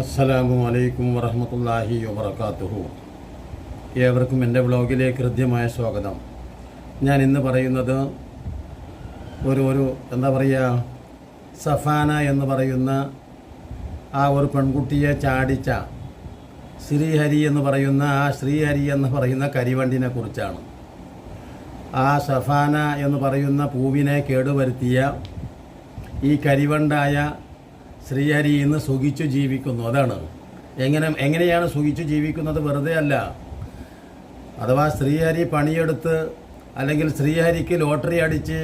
അസ്സലാമു അലൈക്കും വറഹമത്തല്ലാഹി വബർക്കാത്തുഹു ഏവർക്കും എന്റെ വ്ളോഗിലേക്ക് ഹൃദ്യമായ സ്വാഗതം. ഞാൻ ഇന്ന് പറയുന്നത് ഒരു ഒരു എന്താ പറയുക സഫാന എന്ന് പറയുന്ന ആ ഒരു പെൺകുട്ടിയെ ചാടിച്ച ശ്രീഹരി എന്ന് പറയുന്ന ആ ശ്രീഹരി എന്ന് പറയുന്ന കരിവണ്ടിനെ കുറിച്ചാണ്. ആ സഫാന എന്ന് പറയുന്ന പൂവിനെ കേടുവരുത്തിയ ഈ കരിവണ്ടായ ശ്രീഹരി ഇന്ന് സുഖിച്ചു ജീവിക്കുന്നു. അതാണ്. എങ്ങനെ എങ്ങനെയാണ് സുഖിച്ചു ജീവിക്കുന്നത് വെറുതെ അല്ല. അഥവാ ശ്രീഹരി പണിയെടുത്ത് അല്ലെങ്കിൽ ശ്രീഹരിക്ക് ലോട്ടറി അടിച്ച്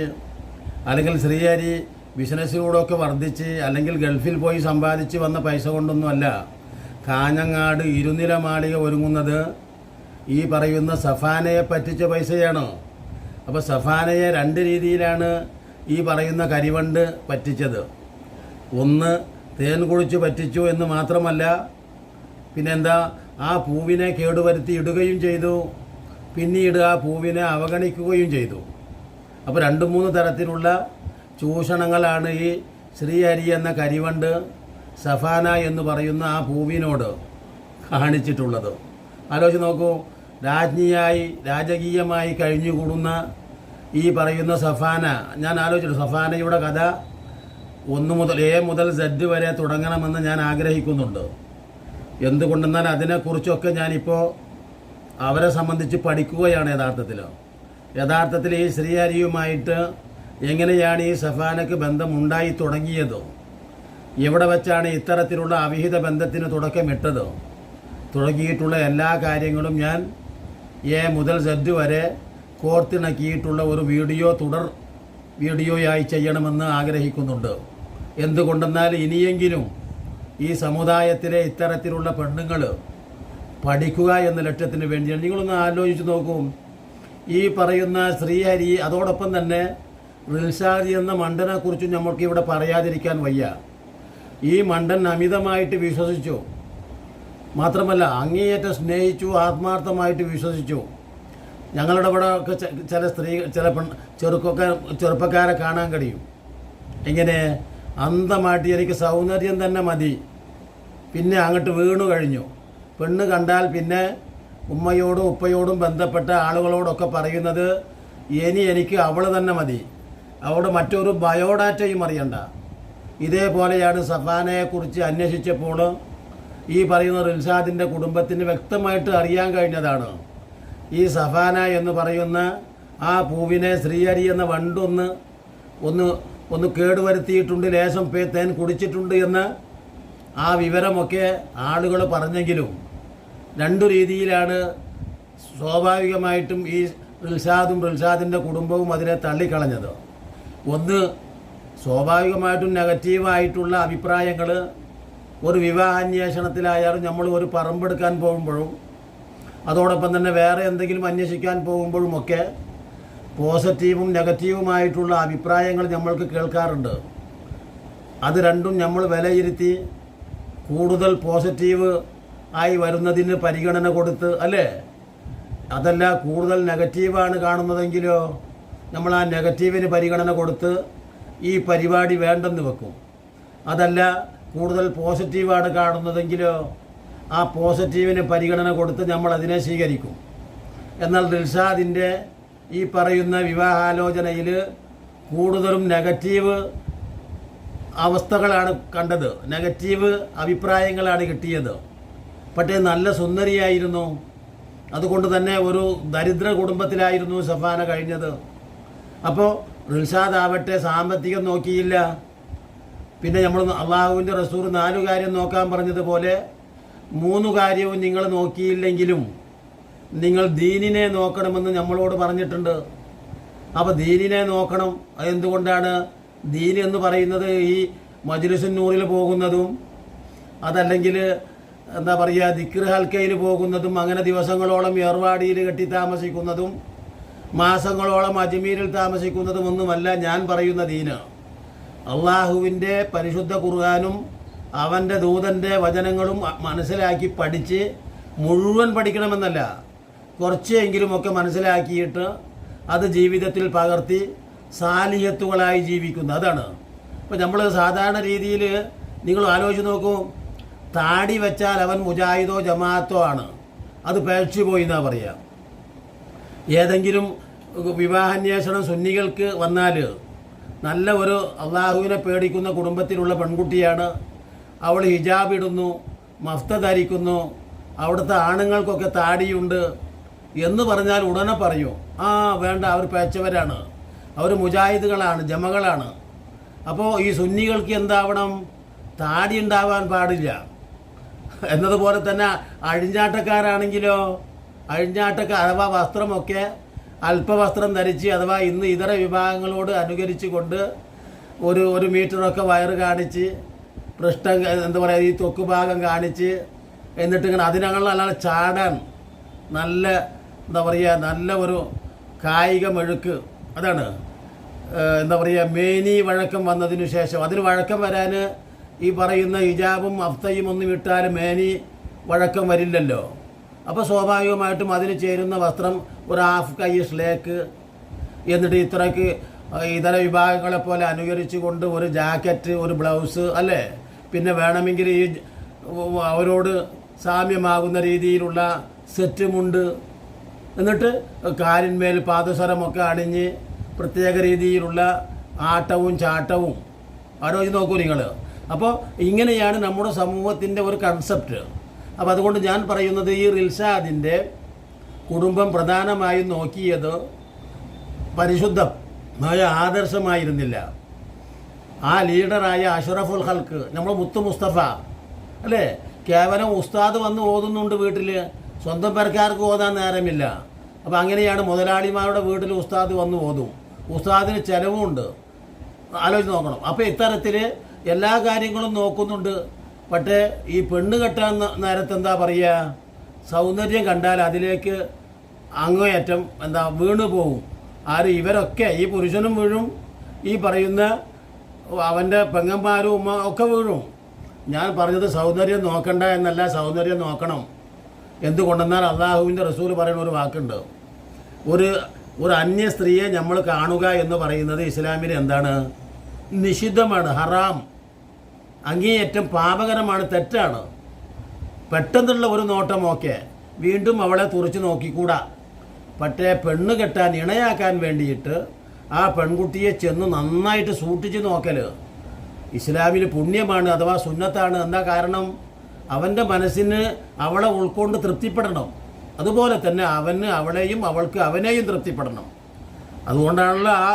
അല്ലെങ്കിൽ ശ്രീഹരി ബിസിനസ്സിലൂടെയൊക്കെ വർദ്ധിച്ച് അല്ലെങ്കിൽ ഗൾഫിൽ പോയി സമ്പാദിച്ച് വന്ന പൈസ കൊണ്ടൊന്നുമല്ല കാഞ്ഞങ്ങാട് ഇരുനില മാളിക ഒരുങ്ങുന്നത് ഈ പറയുന്ന സഫാനയെ പറ്റിച്ച പൈസയാണ്. അപ്പോൾ സഫാനയെ രണ്ട് രീതിയിലാണ് ഈ പറയുന്ന കരിവണ്ട് പറ്റിച്ചത്. ഒന്ന് തേൻ കുഴിച്ച് പറ്റിച്ചു എന്ന് മാത്രമല്ല പിന്നെന്താ ആ പൂവിനെ കേടുവരുത്തി ഇടുകയും ചെയ്തു. പിന്നീട് ആ പൂവിനെ അവഗണിക്കുകയും ചെയ്തു. അപ്പോൾ രണ്ട് മൂന്ന് തരത്തിലുള്ള ചൂഷണങ്ങളാണ് ഈ ശ്രീഹരി എന്ന കരിവണ്ട് സഫാന എന്ന് പറയുന്ന ആ പൂവിനോട് കാണിച്ചിട്ടുള്ളത്. ആലോചിച്ച് നോക്കൂ രാജ്ഞിയായി രാജകീയമായി കഴിഞ്ഞുകൂടുന്ന ഈ പറയുന്ന സഫാന. ഞാൻ ആലോചിച്ചു സഫാനയുടെ കഥ ഒന്ന് മുതൽ എ മുതൽ സെഡ് വരെ തുടങ്ങണമെന്ന് ഞാൻ ആഗ്രഹിക്കുന്നുണ്ട്. എന്തുകൊണ്ടെന്നാൽ അതിനെക്കുറിച്ചൊക്കെ ഞാനിപ്പോൾ അവരെ സംബന്ധിച്ച് പഠിക്കുകയാണ് യഥാർത്ഥത്തിൽ യഥാർത്ഥത്തിൽ ഈ ശ്രീഹരിയുമായിട്ട് എങ്ങനെയാണ് ഈ സഫാനക്ക് ബന്ധമുണ്ടായി തുടങ്ങിയത്? എവിടെ വെച്ചാണ് ഇത്തരത്തിലുള്ള അവിഹിത ബന്ധത്തിന് തുടക്കമിട്ടത്? തുടങ്ങിയിട്ടുള്ള എല്ലാ കാര്യങ്ങളും ഞാൻ എ മുതൽ സെഡ് വരെ കോർത്തിണക്കിയിട്ടുള്ള ഒരു വീഡിയോ തുടർ വീഡിയോയായി ചെയ്യണമെന്ന് ആഗ്രഹിക്കുന്നുണ്ട്. എന്തുകൊണ്ടെന്നാൽ ഇനിയെങ്കിലും ഈ സമുദായത്തിലെ ഇത്തരത്തിലുള്ള പെണ്ണുങ്ങൾ പഠിക്കുക എന്ന ലക്ഷ്യത്തിന് വേണ്ടിയാണ്. നിങ്ങളൊന്ന് ആലോചിച്ച് നോക്കും. ഈ പറയുന്ന ശ്രീഹരി അതോടൊപ്പം തന്നെ റിൽസാദി എന്ന മണ്ടനെക്കുറിച്ചും നമ്മൾക്ക് ഇവിടെ പറയാതിരിക്കാൻ വയ്യ. ഈ മണ്ടൻ അമിതമായിട്ട് വിശ്വസിച്ചു. മാത്രമല്ല അങ്ങേയറ്റം സ്നേഹിച്ചു ആത്മാർത്ഥമായിട്ട് വിശ്വസിച്ചു. ഞങ്ങളുടെ ഇവിടെ ഒക്കെ ചില സ്ത്രീ ചില പെൺ ചെറുക്കൊക്കെ ചെറുപ്പക്കാരെ കാണാൻ കഴിയും. എങ്ങനെ? അന്തമായിട്ട് എനിക്ക് സൗന്ദര്യം തന്നെ മതി. പിന്നെ അങ്ങോട്ട് വീണു കഴിഞ്ഞു. പെണ്ണ് കണ്ടാൽ പിന്നെ ഉമ്മയോടും ഉപ്പയോടും ബന്ധപ്പെട്ട ആളുകളോടൊക്കെ പറയുന്നത് ഇനി എനിക്ക് അവൾ തന്നെ മതി. അവിടെ മറ്റൊരു ബയോഡാറ്റയും അറിയണ്ട. ഇതേപോലെയാണ് സഫാനയെക്കുറിച്ച് അന്വേഷിച്ചപ്പോൾ ഈ പറയുന്ന റിൽസാദിന്റെ കുടുംബത്തിന് വ്യക്തമായിട്ട് അറിയാൻ കഴിഞ്ഞതാണ്. ഈ സഫാന എന്ന് പറയുന്ന ആ പൂവിനെ ശ്രീഹരി എന്ന വണ്ടൊന്ന് ഒന്ന് ഒന്ന് കേടുവരുത്തിയിട്ടുണ്ട് ലേശം പേ തേൻ കുടിച്ചിട്ടുണ്ട് എന്ന് ആ വിവരമൊക്കെ ആളുകൾ പറഞ്ഞെങ്കിലും രണ്ടു രീതിയിലാണ് സ്വാഭാവികമായിട്ടും ഈ റിൽസാദും റിൽസാദിന്റെ കുടുംബവും അതിനെ തള്ളിക്കളഞ്ഞത്. ഒന്ന് സ്വാഭാവികമായിട്ടും നെഗറ്റീവായിട്ടുള്ള അഭിപ്രായങ്ങൾ ഒരു വിവാഹാന്വേഷണത്തിലായാലും നമ്മൾ ഒരു പറമ്പെടുക്കാൻ പോകുമ്പോഴും അതോടൊപ്പം തന്നെ വേറെ എന്തെങ്കിലും അന്വേഷിക്കാൻ പോകുമ്പോഴുമൊക്കെ പോസിറ്റീവും നെഗറ്റീവുമായിട്ടുള്ള അഭിപ്രായങ്ങൾ നമ്മൾക്ക് കേൾക്കാറുണ്ട്. അത് രണ്ടും നമ്മൾ വിലയിരുത്തി കൂടുതൽ പോസിറ്റീവ് ആയി വരുന്നതിന് പരിഗണന കൊടുത്ത് അല്ലേ? അതല്ല കൂടുതൽ നെഗറ്റീവാണ് കാണുന്നതെങ്കിലോ നമ്മൾ ആ നെഗറ്റീവിന് പരിഗണന കൊടുത്ത് ഈ പരിപാടി വേണ്ടെന്ന് വെക്കും. അതല്ല കൂടുതൽ പോസിറ്റീവാണ് കാണുന്നതെങ്കിലോ ആ പോസിറ്റീവിന് പരിഗണന കൊടുത്ത് നമ്മൾ അതിനെ സ്വീകരിക്കും. എന്നാൽ ദിൽഷാദിന്റെ ഈ പറയുന്ന വിവാഹാലോചനയിൽ കൂടുതലും നെഗറ്റീവ് അവസ്ഥകളാണ് കണ്ടത്. നെഗറ്റീവ് അഭിപ്രായങ്ങളാണ് കിട്ടിയത്. പക്ഷേ നല്ല സുന്ദരിയായിരുന്നു. അതുകൊണ്ട് തന്നെ ഒരു ദരിദ്ര കുടുംബത്തിലായിരുന്നു സഫാന കഴിഞ്ഞത്. അപ്പോൾ റിൽഷാദ് ആവട്ടെ സാമ്പത്തികം നോക്കിയില്ല. പിന്നെ നമ്മൾ അള്ളാഹുവിന്റെ റസൂർ നാലു കാര്യം നോക്കാൻ പറഞ്ഞതുപോലെ മൂന്ന് കാര്യവും നിങ്ങൾ നോക്കിയില്ലെങ്കിലും നിങ്ങൾ ദീനിനെ നോക്കണമെന്ന് നമ്മളോട് പറഞ്ഞിട്ടുണ്ട്. അപ്പോൾ ദീനിനെ നോക്കണം. അതെന്തുകൊണ്ടാണ്? ദീൻ എന്ന് പറയുന്നത് ഈ മജ്ലിസുൻ നൂറിൽ പോകുന്നതും അതല്ലെങ്കിൽ എന്താ പറയുക ദിക്ർ ഹൽക്കയിൽ പോകുന്നതും അങ്ങനെ ദിവസങ്ങളോളം ഏർവാടിയിൽ കെട്ടി താമസിക്കുന്നതും മാസങ്ങളോളം അജ്മീരിൽ താമസിക്കുന്നതും ഒന്നുമല്ല ഞാൻ പറയുന്ന ദീന്. അള്ളാഹുവിന്റെ പരിശുദ്ധ ഖുർആാനും അവന്റെ ദൂതന്റെ വചനങ്ങളും മനസ്സിലാക്കി പഠിച്ച് മുഴുവൻ പഠിക്കണമെന്നല്ല. കുറച്ചെങ്കിലുമൊക്കെ മനസ്സിലാക്കിയിട്ട് അത് ജീവിതത്തിൽ പകർത്തി സാലിഹത്തുകളായി ജീവിക്കുന്നു. അതാണ്. ഇപ്പോൾ നമ്മൾ സാധാരണ രീതിയിൽ നിങ്ങൾ ആലോചിച്ച് നോക്കൂ. താടി വെച്ചാൽ അവൻ മുജാഹിദോ ജമാഅത്തോ ആണ്. അത് പേഴ്ചു പോയി എന്നാ പറയാം. ഏതെങ്കിലും വിവാഹാന്വേഷണം സുന്നികൾക്ക് വന്നാൽ നല്ല ഒരു അള്ളാഹുവിനെ പേടിക്കുന്ന കുടുംബത്തിലുള്ള പെൺകുട്ടിയാണ്. അവൾ ഹിജാബ് ഇടുന്നു മഫ്ത ധരിക്കുന്നു അവിടുത്തെ ആണുങ്ങൾക്കൊക്കെ താടിയുണ്ട്. എന്ന് പറഞ്ഞാൽ ഉടനെ പറയൂ. ആ വേണ്ട അവർ പേച്ചവരാണ്. അവർ മുജാഹിദുകളാണ് ജമകളാണ്. അപ്പോൾ ഈ സുന്നികൾക്ക് എന്താവണം? താടി ഉണ്ടാവാൻ പാടില്ല. എന്നതുപോലെ തന്നെ അഴിഞ്ഞാട്ടക്കാരാണെങ്കിലോ അഴിഞ്ഞാട്ടക്കാർ അഥവാ വസ്ത്രമൊക്കെ അല്പവസ്ത്രം ധരിച്ച് അഥവാ ഇന്ന് ഇതര വിഭാഗങ്ങളോട് അനുകരിച്ച് കൊണ്ട് ഒരു ഒരു മീറ്ററൊക്കെ വയറ് കാണിച്ച് പൃഷ്ഠം എന്താ പറയുക ഈ തൊക്ക് ഭാഗം കാണിച്ച് എന്നിട്ട് ഇങ്ങനെ നല്ല ചാടാൻ നല്ല എന്താ പറയുക നല്ല ഒരു കായിക മെഴുക്ക്. അതാണ്. എന്താ പറയുക മേനി വഴക്കം വന്നതിന് ശേഷം. അതിന് വഴക്കം വരാൻ ഈ പറയുന്ന ഹിജാബും അഫ്തയും ഒന്നും ഇട്ടാൽ മേനി വഴക്കം വരില്ലല്ലോ. അപ്പോൾ സ്വാഭാവികമായിട്ടും അതിന് ചേരുന്ന വസ്ത്രം ഒരു ഹാഫ് കൈ സ്ലേക്ക് എന്നിട്ട് ഇത്രയ്ക്ക് ഇതര വിഭാഗങ്ങളെ പോലെ അനുകരിച്ചു കൊണ്ട് ഒരു ജാക്കറ്റ് ഒരു ബ്ലൗസ് അല്ലേ? പിന്നെ വേണമെങ്കിൽ ഈ അവരോട് സാമ്യമാകുന്ന രീതിയിലുള്ള സെറ്റുമുണ്ട്. എന്നിട്ട് കാലിന്മേൽ പാദസരമൊക്കെ അണിഞ്ഞ് പ്രത്യേക രീതിയിലുള്ള ആട്ടവും ചാട്ടവും ആലോചിച്ച് നോക്കൂ നിങ്ങൾ അപ്പോൾ ഇങ്ങനെയാണ് നമ്മുടെ സമൂഹത്തിന്റെ ഒരു കൺസെപ്റ്റ് അപ്പോൾ അതുകൊണ്ട് ഞാൻ പറയുന്നത് ഈ റിൽഷാദിന്റെ കുടുംബം പ്രധാനമായും നോക്കിയത് പരിശുദ്ധമായ ആദർശമായിരുന്നില്ല. ആ ലീഡറായ അഷറഫുൽ ഹൽക്ക് നമ്മുടെ മുത്തു മുസ്തഫ അല്ലേ? കേവലം ഉസ്താദ് വന്ന് ഓതുന്നുണ്ട് വീട്ടിൽ സ്വന്തം പേർക്കാർക്ക് ഓതാൻ നേരമില്ല. അപ്പോൾ അങ്ങനെയാണ് മുതലാളിമാരുടെ വീട്ടിൽ ഉസ്താദ് വന്ന് ഓതും. ഉസ്താദിന് ചിലവുമുണ്ട്. ആലോചിച്ച് നോക്കണം. അപ്പോൾ ഇത്തരത്തിൽ എല്ലാ കാര്യങ്ങളും നോക്കുന്നുണ്ട്. പക്ഷേ ഈ പെണ്ണ് കെട്ടാൻ നേരത്തെ എന്താ പറയുക സൗന്ദര്യം കണ്ടാൽ അതിലേക്ക് അങ്ങേയറ്റം എന്താ വീണു പോകും ആര് ഇവരൊക്കെ ഈ പുരുഷനും വീഴും. ഈ പറയുന്ന അവന്റെ പെങ്ങന്മാരും ഒക്കെ വീഴും. ഞാൻ പറഞ്ഞത് സൗന്ദര്യം നോക്കണ്ട എന്നല്ല സൗന്ദര്യം നോക്കണം. എന്തുകൊണ്ടെന്നാൽ അള്ളാഹുവിന്റെ റസൂൽ പറയുന്ന ഒരു വാക്കുണ്ട്. ഒരു ഒരു അന്യ സ്ത്രീയെ നമ്മൾ കാണുക എന്ന് പറയുന്നത് ഇസ്ലാമിൽ എന്താണ്? നിഷിദ്ധമാണ് ഹറാം. അങ്ങേയറ്റം പാപകരമാണ് തെറ്റാണ്. പെട്ടെന്നുള്ള ഒരു നോട്ടം ഓക്കെ വീണ്ടും അവളെ തുറച്ചു നോക്കിക്കൂടാ. പക്ഷേ പെണ്ണ് കെട്ടാൻ ഇണയാക്കാൻ വേണ്ടിയിട്ട് ആ പെൺകുട്ടിയെ ചെന്ന് നന്നായിട്ട് സൂക്ഷിച്ച് നോക്കൽ ഇസ്ലാമിൽ പുണ്യമാണ് അഥവാ സുന്നത്താണ്. എന്താ കാരണം? അവന്റെ മനസ്സിന് അവളെ ഉൾക്കൊണ്ട് തൃപ്തിപ്പെടണം. അതുപോലെ തന്നെ അവന് അവളെയും അവൾക്ക് അവനെയും തൃപ്തിപ്പെടണം. അതുകൊണ്ടാണല്ലോ ആ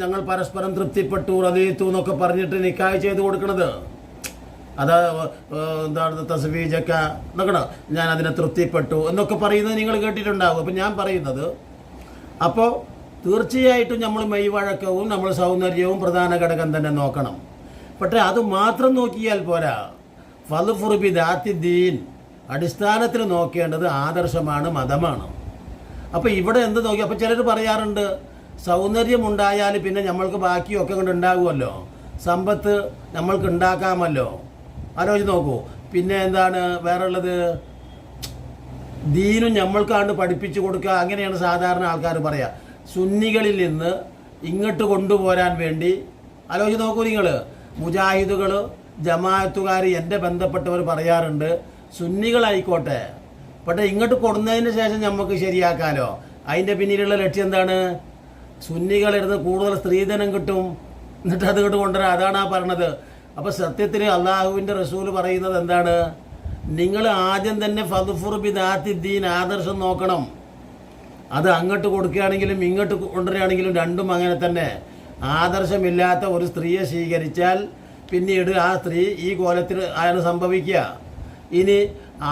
ഞങ്ങൾ പരസ്പരം തൃപ്തിപ്പെട്ടു റതീത്തു എന്നൊക്കെ പറഞ്ഞിട്ട് നിക്കായ് ചെയ്ത് കൊടുക്കണത്. അത് എന്താണ് തസ്ബീജൊക്കെ നോക്കണം ഞാൻ അതിനെ തൃപ്തിപ്പെട്ടു എന്നൊക്കെ പറയുന്നത് നിങ്ങൾ കേട്ടിട്ടുണ്ടാകും. അപ്പം ഞാൻ പറയുന്നത് അപ്പോൾ തീർച്ചയായിട്ടും നമ്മൾ മെയ്വഴക്കവും നമ്മൾ സൗന്ദര്യവും പ്രധാന ഘടകം തന്നെ നോക്കണം. പക്ഷേ അത് മാത്രം നോക്കിയാൽ പോരാ. ഫലുഫുർബി ദാത്തി ദീൻ അടിസ്ഥാനത്തിൽ നോക്കേണ്ടത് ആദർശമാണ് മതമാണ്. അപ്പോൾ ഇവിടെ എന്ത് നോക്കി? അപ്പോൾ ചിലർ പറയാറുണ്ട് സൗന്ദര്യം ഉണ്ടായാൽ പിന്നെ നമ്മൾക്ക് ബാക്കിയൊക്കെ കൊണ്ട് ഉണ്ടാകുമല്ലോ സമ്പത്ത് നമ്മൾക്ക് ഉണ്ടാക്കാമല്ലോ. ആലോചിച്ച് നോക്കൂ. പിന്നെ എന്താണ് വേറെ ഉള്ളത് ദീനും നമ്മൾക്കാണ്ട് പഠിപ്പിച്ചു കൊടുക്കുക അങ്ങനെയാണ് സാധാരണ ആൾക്കാർ പറയുക സുന്നികളിൽ നിന്ന് ഇങ്ങോട്ട് കൊണ്ടുപോരാൻ വേണ്ടി ആലോചിച്ച് നോക്കൂ നിങ്ങൾ മുജാഹിദുകൾ ജമാഅത്തുകാർ എന്റെ ബന്ധപ്പെട്ടവർ പറയാറുണ്ട് സുന്നികളായിക്കോട്ടെ. പക്ഷേ ഇങ്ങോട്ട് കൊടുന്നതിന് ശേഷം നമുക്ക് ശരിയാക്കാലോ? അതിന്റെ പിന്നിലുള്ള ലക്ഷ്യം എന്താണ്? സുന്നികളിരുന്ന് കൂടുതൽ സ്ത്രീധനം കിട്ടും. എന്നിട്ട് അത് ഇങ്ങോട്ട് കൊണ്ടുവരാം. അതാണ് ആ പറഞ്ഞത് അപ്പോൾ സത്യത്തിൽ അള്ളാഹുവിന്റെ റസൂൽ പറയുന്നത് എന്താണ്? നിങ്ങൾ ആദ്യം തന്നെ ഫതുഫുർ ബിദാത്തിദ്ദീൻ ആദർശം നോക്കണം. അത് അങ്ങോട്ട് കൊടുക്കുകയാണെങ്കിലും ഇങ്ങോട്ട് കൊണ്ടുവരികയാണെങ്കിലും രണ്ടും അങ്ങനെ തന്നെ. ആദർശമില്ലാത്ത ഒരു സ്ത്രീയെ സ്വീകരിച്ചാൽ പിന്നീട് ആ സ്ത്രീ ഈ കോലത്തിൽ ആണ് സംഭവിക്കുക. ഇനി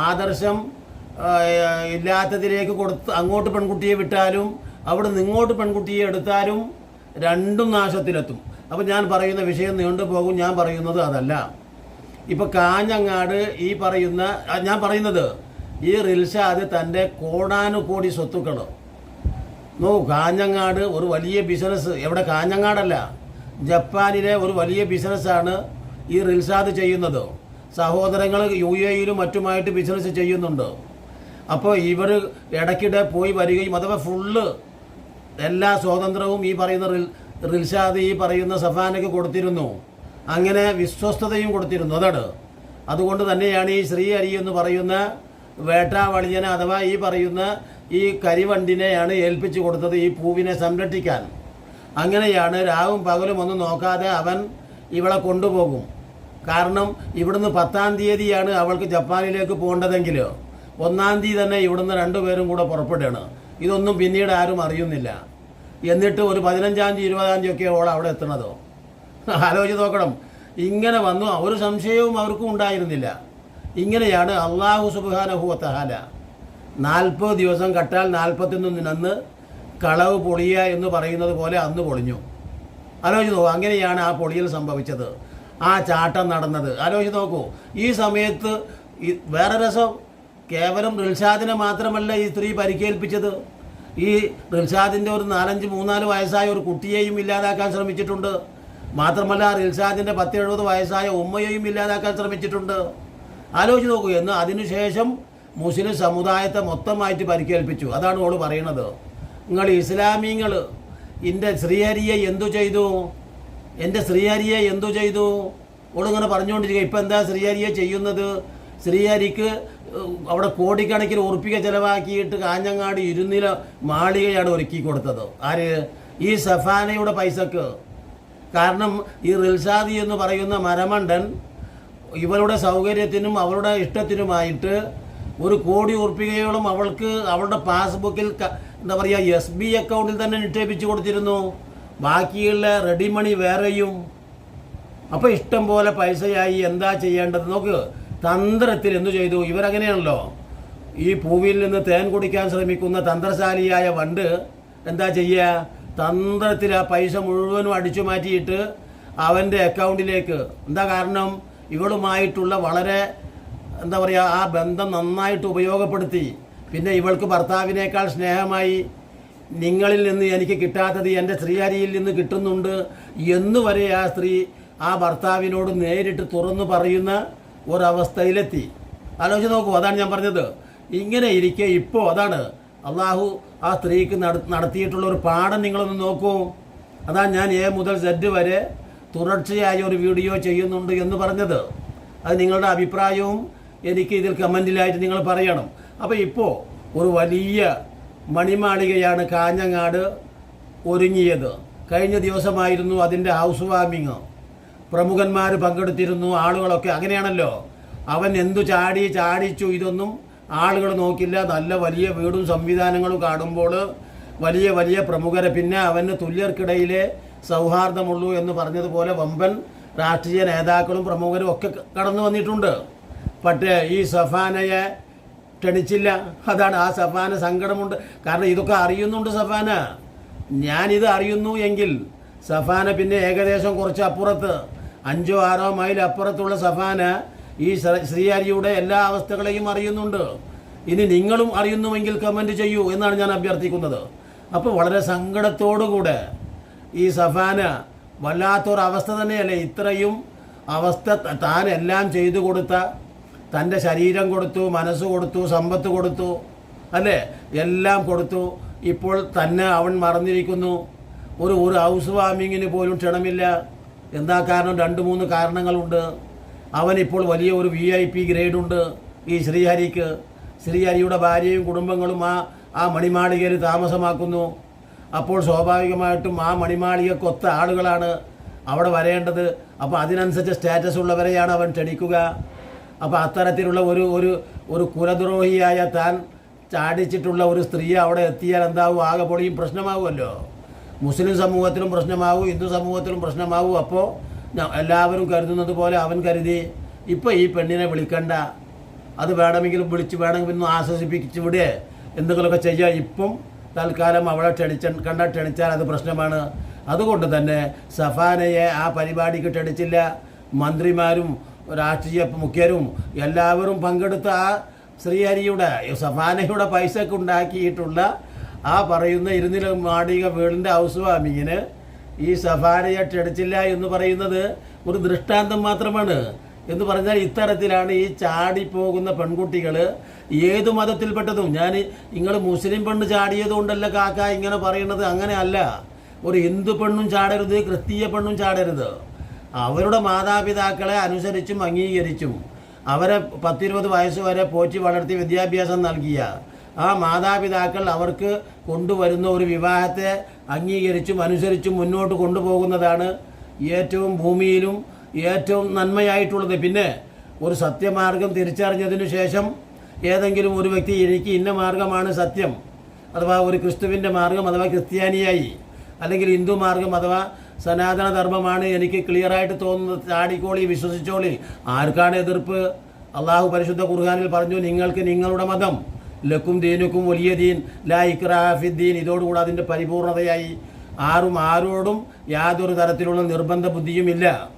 ആദർശം ഇല്ലാത്തതിലേക്ക് കൊടുത്ത് അങ്ങോട്ട് പെൺകുട്ടിയെ വിട്ടാലും അവിടെ നിങ്ങോട്ട് പെൺകുട്ടിയെ എടുത്താലും രണ്ടും നാശത്തിലെത്തും. അപ്പോൾ ഞാൻ പറയുന്ന വിഷയം നീണ്ടുപോകും ഞാൻ പറയുന്നത് അതല്ല. ഇപ്പൊ കാഞ്ഞങ്ങാട് ഈ പറയുന്ന ഞാൻ പറയുന്നത് ഈ റിൽഷാദ് തന്റെ കോടാനുകോടി സ്വത്തുക്കൾ നോ കാഞ്ഞങ്ങാട് ഒരു വലിയ ബിസിനസ് എവിടെ കാഞ്ഞങ്ങാടല്ല ജപ്പാനിലെ ഒരു വലിയ ബിസിനസ്സാണ് ഈ റിൽഷാദ് ചെയ്യുന്നത്. സഹോദരങ്ങൾ യു എയിലും മറ്റുമായിട്ട് ബിസിനസ് ചെയ്യുന്നുണ്ട്. അപ്പോൾ ഇവർ ഇടയ്ക്കിടെ പോയി വരികയും അഥവാ ഫുള്ള് എല്ലാ സ്വാതന്ത്ര്യവും ഈ പറയുന്ന റിൽ റിൽഷാദ് ഈ പറയുന്ന സഫാനയ്ക്ക് കൊടുത്തിരുന്നു. അങ്ങനെ വിശ്വസ്തതയും കൊടുത്തിരുന്നു. അതാണ് അതുകൊണ്ട് തന്നെയാണ് ഈ ശ്രീ അരി എന്ന് പറയുന്ന വേട്ടാവളിയനെ അഥവാ ഈ പറയുന്ന ഈ കരിവണ്ടിനെയാണ് ഏൽപ്പിച്ചു കൊടുത്തത് ഈ പൂവിനെ സംരക്ഷിക്കാൻ. അങ്ങനെയാണ് രാവും പകലും ഒന്നും നോക്കാതെ അവൻ ഇവളെ കൊണ്ടുപോകും. കാരണം ഇവിടുന്ന് പത്താം തീയതിയാണ് അവൾക്ക് ജപ്പാനിലേക്ക് പോകേണ്ടതെങ്കിൽ ഒന്നാം തീയതി തന്നെ ഇവിടുന്ന് രണ്ടുപേരും കൂടെ പുറപ്പെടുകയാണ്. ഇതൊന്നും പിന്നീട് ആരും അറിയുന്നില്ല. എന്നിട്ട് ഒരു പതിനഞ്ചാം തീയതി ഇരുപതാം തീയതി ഒക്കെ ഓൾ അവിടെ എത്തണതോ? ആലോചിച്ച് നോക്കണം. ഇങ്ങനെ വന്നു ഒരു സംശയവും അവർക്കും ഉണ്ടായിരുന്നില്ല. ഇങ്ങനെയാണ് അള്ളാഹു സുബാനഹുവത്തഹാല നാൽപ്പത് ദിവസം കട്ടാൽ നാൽപ്പത്തൊന്നിനന്ന് കളവ് പൊളിയ എന്ന് പറയുന്നത് പോലെ അന്ന് പൊളിഞ്ഞു. ആലോചിച്ച് നോക്കൂ അങ്ങനെയാണ് ആ പൊളിയൽ സംഭവിച്ചത്. ആ ചാട്ടം നടന്നത്. ആലോചിച്ച് നോക്കൂ. ഈ സമയത്ത് ഈ വേറെ രസം. കേവലം റിൽഷാദിനെ മാത്രമല്ല ഈ സ്ത്രീ പരിക്കേൽപ്പിച്ചത്. ഈ റിൽഷാദിന്റെ ഒരു നാലഞ്ച് മൂന്നാൽ വയസ്സായ ഒരു കുട്ടിയെയും ഇല്ലാതാക്കാൻ ശ്രമിച്ചിട്ടുണ്ട്. മാത്രമല്ല റിൽഷാദിന്റെ പത്ത് എഴുപത് വയസ്സായ ഉമ്മയെയും ഇല്ലാതാക്കാൻ ശ്രമിച്ചിട്ടുണ്ട്. ആലോചിച്ച് നോക്കൂ. എന്ന് അതിനുശേഷം മുസ്ലിം സമുദായത്തെ മൊത്തമായിട്ട് പരിക്കേൽപ്പിച്ചു. അതാണ് ഓൾ പറയുന്നത് നിങ്ങൾ ഇസ്ലാമിയങ്ങൾ ഇന്റെ ശ്രീഹരിയെ എന്തു ചെയ്തു? എന്റെ ശ്രീഹരിയെ എന്തു ചെയ്തു? ഓളിങ്ങനെ പറഞ്ഞുകൊണ്ടിരിക്കുക. ഇപ്പം എന്താ ശ്രീഹരിയെ ചെയ്യുന്നത്? ശ്രീഹരിക്ക് അവിടെ കോടിക്കണക്കിന് ഉറപ്പിക ചിലവാക്കിയിട്ട് കാഞ്ഞങ്ങാട് ഇരുന്നില മാളികയാണ് ഒരുക്കി കൊടുത്തത്. ആര്? ഈ സഫാനയുടെ പൈസക്ക്. കാരണം ഈ റിൽസാദി എന്ന് പറയുന്ന മരമണ്ടൻ ഇവരുടെ സൗകര്യത്തിനും അവരുടെ ഇഷ്ടത്തിനുമായിട്ട് ഒരു കോടി ഉറപ്പികയോളം അവൾക്ക് അവളുടെ പാസ്ബുക്കിൽ എന്താ പറയുക എസ് ബി അക്കൗണ്ടിൽ തന്നെ നിക്ഷേപിച്ചു കൊടുത്തിരുന്നു. ബാക്കിയുള്ള റെഡി മണി വേറെയും. അപ്പോൾ ഇഷ്ടം പോലെ പൈസയായി എന്താ ചെയ്യേണ്ടത്? നോക്ക് തന്ത്രത്തിൽ എന്തു ചെയ്തു? ഇവരങ്ങനെയാണല്ലോ. ഈ പൂവിൽ നിന്ന് തേൻ കുടിക്കാൻ ശ്രമിക്കുന്ന തന്ത്രശാലിയായ വണ്ട് എന്താ ചെയ്യുക തന്ത്രത്തിൽ ആ പൈസ മുഴുവനും അടിച്ചു മാറ്റിയിട്ട് അവന്റെ അക്കൗണ്ടിലേക്ക്. എന്താ കാരണം? ഇവളുമായിട്ടുള്ള വളരെ എന്താ പറയുക ആ ബന്ധം നന്നായിട്ട് ഉപയോഗപ്പെടുത്തി. പിന്നെ ഇവൾക്ക് ഭർത്താവിനേക്കാൾ സ്നേഹമായി. നിങ്ങളിൽ നിന്ന് എനിക്ക് കിട്ടാത്തത് എന്റെ ശ്രീഹരിയിൽ നിന്ന് കിട്ടുന്നുണ്ട് എന്ന് വരെ ആ സ്ത്രീ ആ ഭർത്താവിനോട് നേരിട്ട് തുറന്നു പറയുന്ന ഒരവസ്ഥയിലെത്തി. ആലോചിച്ച് നോക്കൂ അതാണ് ഞാൻ പറഞ്ഞത്. ഇങ്ങനെ ഇരിക്കെ ഇപ്പോൾ അതാണ്. അള്ളാഹു ആ സ്ത്രീക്ക് നടത്തിയിട്ടുള്ള ഒരു പാഠം നിങ്ങളൊന്ന് നോക്കൂ. അതാ ഞാൻ എ മുതൽ സെഡ് വരെ തുടർച്ചയായ ഒരു വീഡിയോ ചെയ്യുന്നുണ്ട് എന്ന് പറഞ്ഞത്. അത് നിങ്ങളുടെ അഭിപ്രായവും എനിക്ക് ഇതിൽ കമന്റിലായിട്ട് നിങ്ങൾ പറയണം. അപ്പോൾ ഇപ്പോൾ ഒരു വലിയ മണിമാളികയാണ് കാഞ്ഞങ്ങാട് ഒരുങ്ങിയത്. കഴിഞ്ഞ ദിവസമായിരുന്നു അതിന്റെ ഹൗസ് വാമിങ് പ്രമുഖന്മാർ പങ്കെടുത്തിരുന്നു ആളുകളൊക്കെ അങ്ങനെയാണല്ലോ. അവൻ എന്തു ചാടി ചാടിച്ചു ഇതൊന്നും ആളുകൾ നോക്കില്ല. നല്ല വലിയ വീടും സംവിധാനങ്ങളും കാണുമ്പോൾ വലിയ വലിയ പ്രമുഖരെ. പിന്നെ അവന് തുല്യർക്കിടയിലെ സൗഹാർദ്ദമുള്ളൂ എന്ന് പറഞ്ഞതുപോലെ വമ്പൻ രാഷ്ട്രീയ നേതാക്കളും പ്രമുഖരും ഒക്കെ കടന്നു വന്നിട്ടുണ്ട്. പക്ഷേ ഈ സഫാനയെ ക്ഷണിച്ചില്ല അതാണ് ആ സഫാന സങ്കടമുണ്ട്. കാരണം ഇതൊക്കെ അറിയുന്നുണ്ട് സഫാന. ഞാനിത് അറിയുന്നു എങ്കിൽ സഫാന പിന്നെ ഏകദേശം കുറച്ച് അപ്പുറത്ത് അഞ്ചോ ആറോ മൈൽ അപ്പുറത്തുള്ള സഫാന ഈ ശ്രീഹാരിയുടെ എല്ലാ അവസ്ഥകളെയും അറിയുന്നുണ്ട്. ഇനി നിങ്ങളും അറിയുന്നുവെങ്കിൽ കമന്റ് ചെയ്യൂ എന്നാണ് ഞാൻ അഭ്യർത്ഥിക്കുന്നത്. അപ്പോൾ വളരെ സങ്കടത്തോടുകൂടെ ഈ സഫാന വല്ലാത്തൊരവസ്ഥ തന്നെയല്ലേ? ഇത്രയും അവസ്ഥ താൻ എല്ലാം ചെയ്തു കൊടുത്ത തന്റെ ശരീരം കൊടുത്തു മനസ്സ് കൊടുത്തു സമ്പത്ത് കൊടുത്തു അല്ലേ? എല്ലാം കൊടുത്തു. ഇപ്പോൾ തന്നെ അവൻ മറന്നിരിക്കുന്നു. ഒരു ഒരു ഹൗസ് വാമിങ്ങിന് പോലും ക്ഷണമില്ല. എന്താ കാരണം? രണ്ട് മൂന്ന് കാരണങ്ങളുണ്ട്. അവനിപ്പോൾ വലിയ ഒരു വി ഐ പി ഗ്രേഡുണ്ട് ഈ ശ്രീഹരിക്ക്. ശ്രീഹരിയുടെ ഭാര്യയും കുടുംബങ്ങളും ആ ആ മണിമാളികയിൽ താമസമാക്കുന്നു. അപ്പോൾ സ്വാഭാവികമായിട്ടും ആ മണിമാളികക്കൊത്ത ആളുകളാണ് അവിടെ വരേണ്ടത്. അപ്പോൾ അതിനനുസരിച്ച് സ്റ്റാറ്റസ് ഉള്ളവരെയാണ് അവൻ ക്ഷണിക്കുക. അപ്പോൾ അത്തരത്തിലുള്ള ഒരു ഒരു ഒരു കുലദ്രോഹിയായ താൻ ചാടിച്ചിട്ടുള്ള ഒരു സ്ത്രീ അവിടെ എത്തിയാൽ എന്താവും? ആകെ പൊളിയും പ്രശ്നമാവുമല്ലോ. മുസ്ലിം സമൂഹത്തിലും പ്രശ്നമാവും ഹിന്ദു സമൂഹത്തിലും പ്രശ്നമാവും. അപ്പോൾ എല്ലാവരും കരുതുന്നത് പോലെ അവൻ കരുതി ഇപ്പോൾ ഈ പെണ്ണിനെ വിളിക്കണ്ട. അത് വേണമെങ്കിലും വിളിച്ച് വേണമെങ്കിൽ ഒന്ന് ആശ്വസിപ്പിച്ച് വിടെ. എന്തെങ്കിലുമൊക്കെ ചെയ്യുക ഇപ്പം തൽക്കാലം അവളെ ക്ഷണിച്ച കണ്ട ക്ഷണിച്ചാൽ അത് പ്രശ്നമാണ്. അതുകൊണ്ട് തന്നെ സഫാനയെ ആ പരിപാടിക്ക് ക്ഷണിച്ചില്ല. മന്ത്രിമാരും രാഷ്ട്രീയ മുഖ്യരും എല്ലാവരും പങ്കെടുത്ത ആ ശ്രീഹരിയുടെ സഫാനയുടെ പൈസക്ക് ഉണ്ടാക്കിയിട്ടുള്ള ആ പറയുന്ന ഇരുന്നില മാടിക വീടിന്റെ ഹൗസ് വാമിങ്ങിന് ഈ സഫാനയെ ക്ഷണിച്ചില്ല എന്ന് പറയുന്നത് ഒരു ദൃഷ്ടാന്തം മാത്രമാണ്. എന്ന് പറഞ്ഞാൽ ഇത്തരത്തിലാണ് ഈ ചാടിപ്പോകുന്ന പെൺകുട്ടികൾ ഏത് മതത്തിൽപ്പെട്ടതും ഞാൻ നിങ്ങൾ മുസ്ലിം പെണ്ണ് ചാടിയത് കൊണ്ടല്ല കാക്ക ഇങ്ങനെ പറയുന്നത്? അങ്ങനെയല്ല. ഒരു ഹിന്ദു പെണ്ണും ചാടരുത് ക്രിസ്തീയ പെണ്ണും ചാടരുത്. അവരുടെ മാതാപിതാക്കളെ അനുസരിച്ചും അംഗീകരിച്ചും അവരെ പത്തിരുപത് വയസ്സ് വരെ പോറ്റി വളർത്തി വിദ്യാഭ്യാസം നൽകിയ ആ മാതാപിതാക്കൾ അവർക്ക് കൊണ്ടുവരുന്ന ഒരു വിവാഹത്തെ അംഗീകരിച്ചും അനുസരിച്ചും മുന്നോട്ട് കൊണ്ടുപോകുന്നതാണ് ഏറ്റവും ഭൂമിയിലും ഏറ്റവും നന്മയായിട്ടുള്ളത്. പിന്നെ ഒരു സത്യമാർഗം തിരിച്ചറിഞ്ഞതിന് ശേഷം ഏതെങ്കിലും ഒരു വ്യക്തി എനിക്ക് ഇന്ന മാർഗമാണ് സത്യം അഥവാ ഒരു ക്രിസ്തുവിന്റെ മാർഗം അഥവാ ക്രിസ്ത്യാനിയായി അല്ലെങ്കിൽ ഹിന്ദു മാർഗം അഥവാ സനാതന ധർമ്മമാണ് എനിക്ക് ക്ലിയറായിട്ട് തോന്നുന്നത്. ചാടിക്കോളി വിശ്വസിച്ചോളി. ആർക്കാണ് എതിർപ്പ്? അള്ളാഹു പരിശുദ്ധ ഖുർഹാനിൽ പറഞ്ഞു നിങ്ങൾക്ക് നിങ്ങളുടെ മതം ലക്കും ദീനുക്കും വലിയ ദീൻ ലാ ഇക്രാഫിദ്ദീൻ ഇതോടുകൂടി അതിന്റെ പരിപൂർണതയായി. ആരും ആരോടും യാതൊരു തരത്തിലുള്ള നിർബന്ധ ബുദ്ധിയുമില്ല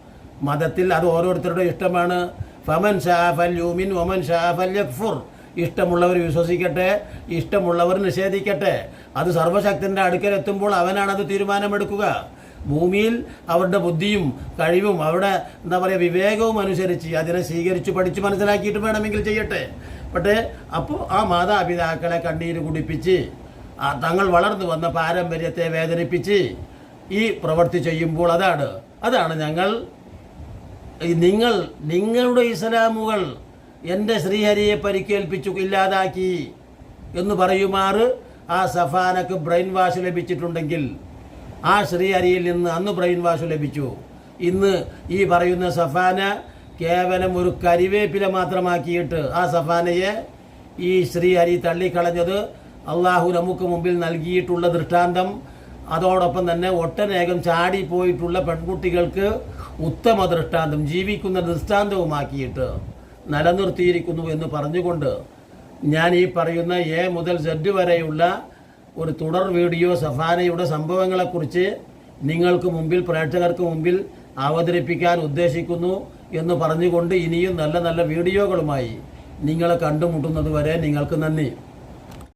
മതത്തിൽ അത് ഓരോരുത്തരുടെ ഇഷ്ടമാണ്. ഫമൻ ഷാഫൽ യൂമിൻ ഒമൻ ഷാഫൽ യക്ഫുർ. ഇഷ്ടമുള്ളവർ വിശ്വസിക്കട്ടെ ഇഷ്ടമുള്ളവർ നിഷേധിക്കട്ടെ. അത് സർവശക്തന്റെ അടുക്കൽ എത്തുമ്പോൾ അവനാണ് അത് തീരുമാനമെടുക്കുക. ഭൂമിയിൽ അവരുടെ ബുദ്ധിയും കഴിവും അവരുടെ എന്താ പറയുക വിവേകവും അനുസരിച്ച് അതിനെ സ്വീകരിച്ചു പഠിച്ച് മനസ്സിലാക്കിയിട്ട് വേണമെങ്കിൽ ചെയ്യട്ടെ. പക്ഷേ അപ്പോൾ ആ മാതാപിതാക്കളെ കണ്ണീര് കുടിപ്പിച്ച് തങ്ങൾ വളർന്നു വന്ന പാരമ്പര്യത്തെ വേദനിപ്പിച്ച് ഈ പ്രവൃത്തി ചെയ്യുമ്പോൾ അതാണ്. അതാണ് ഞങ്ങൾ നിങ്ങൾ നിങ്ങളുടെ ഇസ്ലാമുകൾ എന്റെ ശ്രീഹരിയെ പരിക്കേൽപ്പിച്ചു ഇല്ലാതാക്കി എന്ന് പറയുമാറ് ആ സഫാനക്ക് ബ്രെയിൻ വാഷ് ലഭിച്ചിട്ടുണ്ടെങ്കിൽ ആ ശ്രീഹരിയിൽ നിന്ന് അന്ന് ബ്രെയിൻ വാഷ് ലഭിച്ചു. ഇന്ന് ഈ പറയുന്ന സഫാന കേവലം ഒരു കരിവേപ്പില മാത്രമാക്കിയിട്ട് ആ സഫാനയെ ഈ ശ്രീഹരി തള്ളിക്കളഞ്ഞത് അള്ളാഹു നമുക്ക് മുമ്പിൽ നൽകിയിട്ടുള്ള ദൃഷ്ടാന്തം. അതോടൊപ്പം തന്നെ ഒട്ടനേകം ചാടിപ്പോയിട്ടുള്ള പെൺകുട്ടികൾക്ക് ഉത്തമ ദൃഷ്ടാന്തം ജീവിക്കുന്ന ദൃഷ്ടാന്തവുമാക്കിയിട്ട് നിലനിർത്തിയിരിക്കുന്നു എന്ന് പറഞ്ഞുകൊണ്ട് ഞാൻ ഈ പറയുന്ന എ മുതൽ സെഡ് വരെയുള്ള ഒരു തുടർ വീഡിയോ സഫാനയുടെ സംഭവങ്ങളെക്കുറിച്ച് നിങ്ങൾക്ക് മുമ്പിൽ പ്രേക്ഷകർക്ക് മുമ്പിൽ അവതരിപ്പിക്കാൻ ഉദ്ദേശിക്കുന്നു എന്ന് പറഞ്ഞുകൊണ്ട് ഇനിയും നല്ല നല്ല വീഡിയോകളുമായി നിങ്ങളെ കണ്ടുമുട്ടുന്നത് വരെ നിങ്ങൾക്ക് നന്ദി.